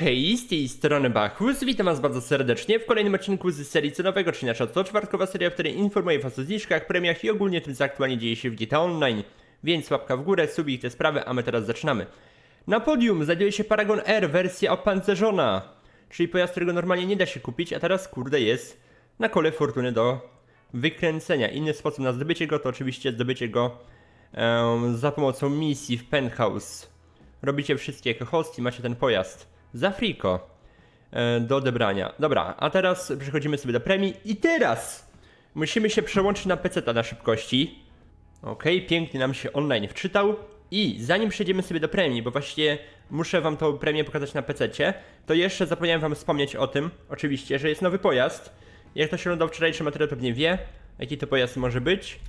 Hej, z tej strony Bachus, witam was bardzo serdecznie w kolejnym odcinku z serii cenowego, czyli nasza co czwartkowa seria, w której informuję was o zniżkach, premiach i ogólnie tym co aktualnie dzieje się w GTA Online. Więc łapka w górę, subik te sprawy, a my teraz zaczynamy. Na podium znajduje się Paragon R, wersja opancerzona, czyli pojazd, którego normalnie nie da się kupić, a teraz kurde jest na kole fortuny do wykręcenia. Inny sposób na zdobycie go to oczywiście zdobycie go za pomocą misji w Penthouse. Robicie wszystkie jako host i macie ten pojazd za friko e, do odebrania. Dobra, a teraz przechodzimy sobie do premii i teraz musimy się przełączyć na PC na szybkości. Okej, pięknie nam się online wczytał. I zanim przejdziemy sobie do premii, bo właściwie muszę wam tą premię pokazać na PC, to jeszcze zapomniałem wam wspomnieć o tym, oczywiście, że jest nowy pojazd. Jak to się oglądał wczorajszy materiał, pewnie wie, jaki to pojazd może być.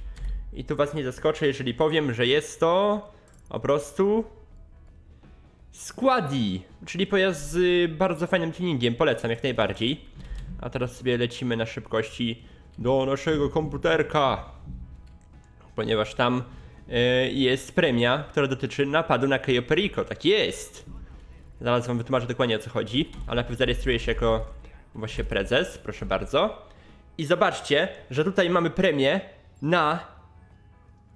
I tu was nie zaskoczę, jeżeli powiem, że jest to po prostu Składi, czyli pojazd z bardzo fajnym tuningiem, polecam jak najbardziej. A teraz sobie lecimy na szybkości do naszego komputerka, ponieważ tam y, jest premia, która dotyczy napadu na Cayo Perico, tak jest. Zaraz wam wytłumaczę dokładnie o co chodzi, ale najpierw zarejestruję się jako właśnie prezes, proszę bardzo. I zobaczcie, że tutaj mamy premię na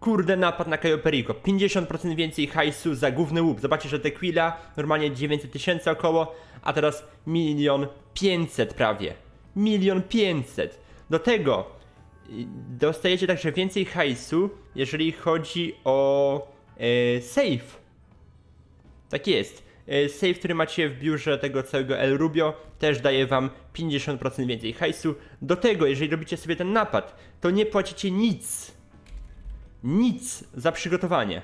Kurde, napad na Cayo Perico. 50% więcej hajsu za główny łup. Zobaczcie, że Tequila normalnie 900 tysięcy około, a teraz milion 500 prawie. Milion 500. Do tego y, dostajecie także więcej hajsu, jeżeli chodzi o e, safe. Tak jest. E, Safe, który macie w biurze tego całego El Rubio, też daje wam 50% więcej hajsu. Do tego, jeżeli robicie sobie ten napad, to nie płacicie nic nic za przygotowanie.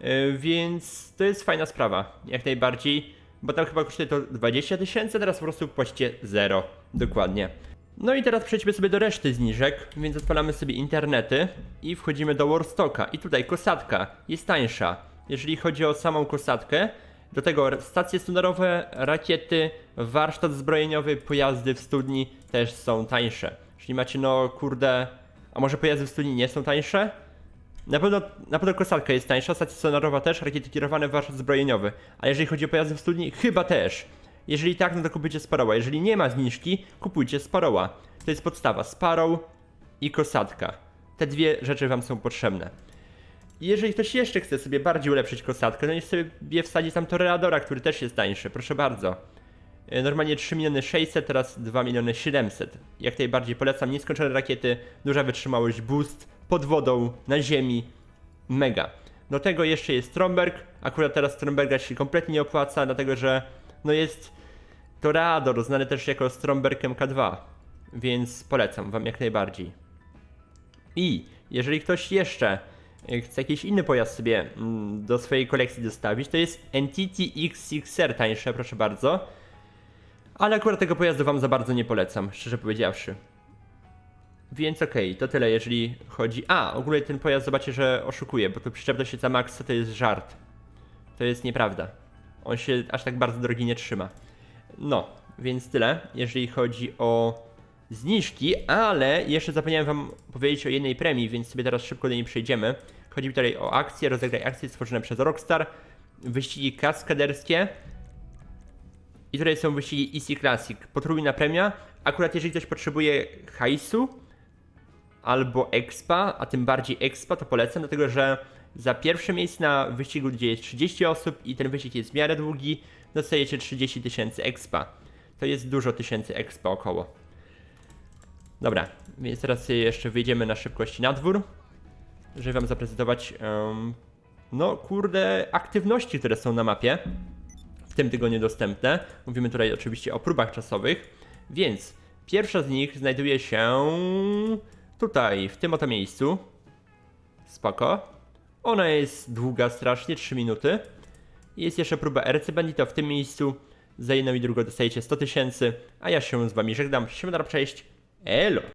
Yy, więc to jest fajna sprawa, jak najbardziej, bo tam chyba kosztuje to 20 tysięcy, teraz po prostu płacicie 0, dokładnie. No i teraz przejdźmy sobie do reszty zniżek, więc odpalamy sobie internety i wchodzimy do Warstocka. I tutaj kosatka jest tańsza, jeżeli chodzi o samą kosadkę. Do tego stacje sonarowe, rakiety, warsztat zbrojeniowy, pojazdy w studni też są tańsze. Czyli macie no kurde, a może pojazdy w studni nie są tańsze? Na pewno, na pewno kosalka jest tańsza, stacja sonarowa też, rakiety kierowane, warsztat zbrojeniowy. A jeżeli chodzi o pojazdy w studni, chyba też. Jeżeli tak, no to kupujcie Sparoła. Jeżeli nie ma zniżki, kupujcie Sparoła. To jest podstawa. Sparrow i kosatka. Te dwie rzeczy wam są potrzebne. Jeżeli ktoś jeszcze chce sobie bardziej ulepszyć kosadkę, no niech sobie wsadzi tam Toreadora, który też jest tańszy. Proszę bardzo. E, Normalnie 3 miliony 600, teraz 2 miliony 700. Jak najbardziej polecam. Nieskończone rakiety, duża wytrzymałość, boost, pod wodą, na ziemi. Mega. Do tego jeszcze jest Stromberg. Akurat teraz Stromberga się kompletnie nie opłaca, dlatego że no jest Toreador, znany też jako Stromberg MK2. Więc polecam wam jak najbardziej. I jeżeli ktoś jeszcze e, chce jakiś inny pojazd sobie mm, do swojej kolekcji dostawić, to jest Entity X6R tańsze, proszę bardzo. Ale akurat tego pojazdu wam za bardzo nie polecam, szczerze powiedziawszy. Więc okej, to tyle jeżeli chodzi... A, ogólnie ten pojazd zobaczcie, że oszukuje, bo tu przyczepność za Maxa to jest żart. To jest nieprawda. On się aż tak bardzo drogi nie trzyma. No, więc tyle, jeżeli chodzi o zniżki, ale jeszcze zapomniałem wam powiedzieć o jednej premii, więc sobie teraz szybko do niej przejdziemy. Chodzi mi tutaj o akcje, rozegraj akcje stworzone przez Rockstar, wyścigi kaskaderskie, i tutaj są wyścigi Easy Classic. Potrójna premia. Akurat jeżeli ktoś potrzebuje hajsu albo expa, a tym bardziej expa, to polecam, dlatego że za pierwsze miejsce na wyścigu, gdzie jest 30 osób i ten wyścig jest w miarę długi, dostajecie 30 tysięcy expa. To jest dużo tysięcy expa około. Dobra, więc teraz jeszcze wyjdziemy na szybkości na dwór, żeby wam zaprezentować, em, no kurde, aktywności, które są na mapie w tym tygodniu dostępne. Mówimy tutaj oczywiście o próbach czasowych, więc pierwsza z nich znajduje się tutaj, w tym oto miejscu. Spoko. Ona jest długa strasznie, 3 minuty. Jest jeszcze próba RC Bandita w tym miejscu. Za jedną i drugą dostajecie 100 tysięcy, a ja się z wami żegnam. Siemano, cześć. Elo!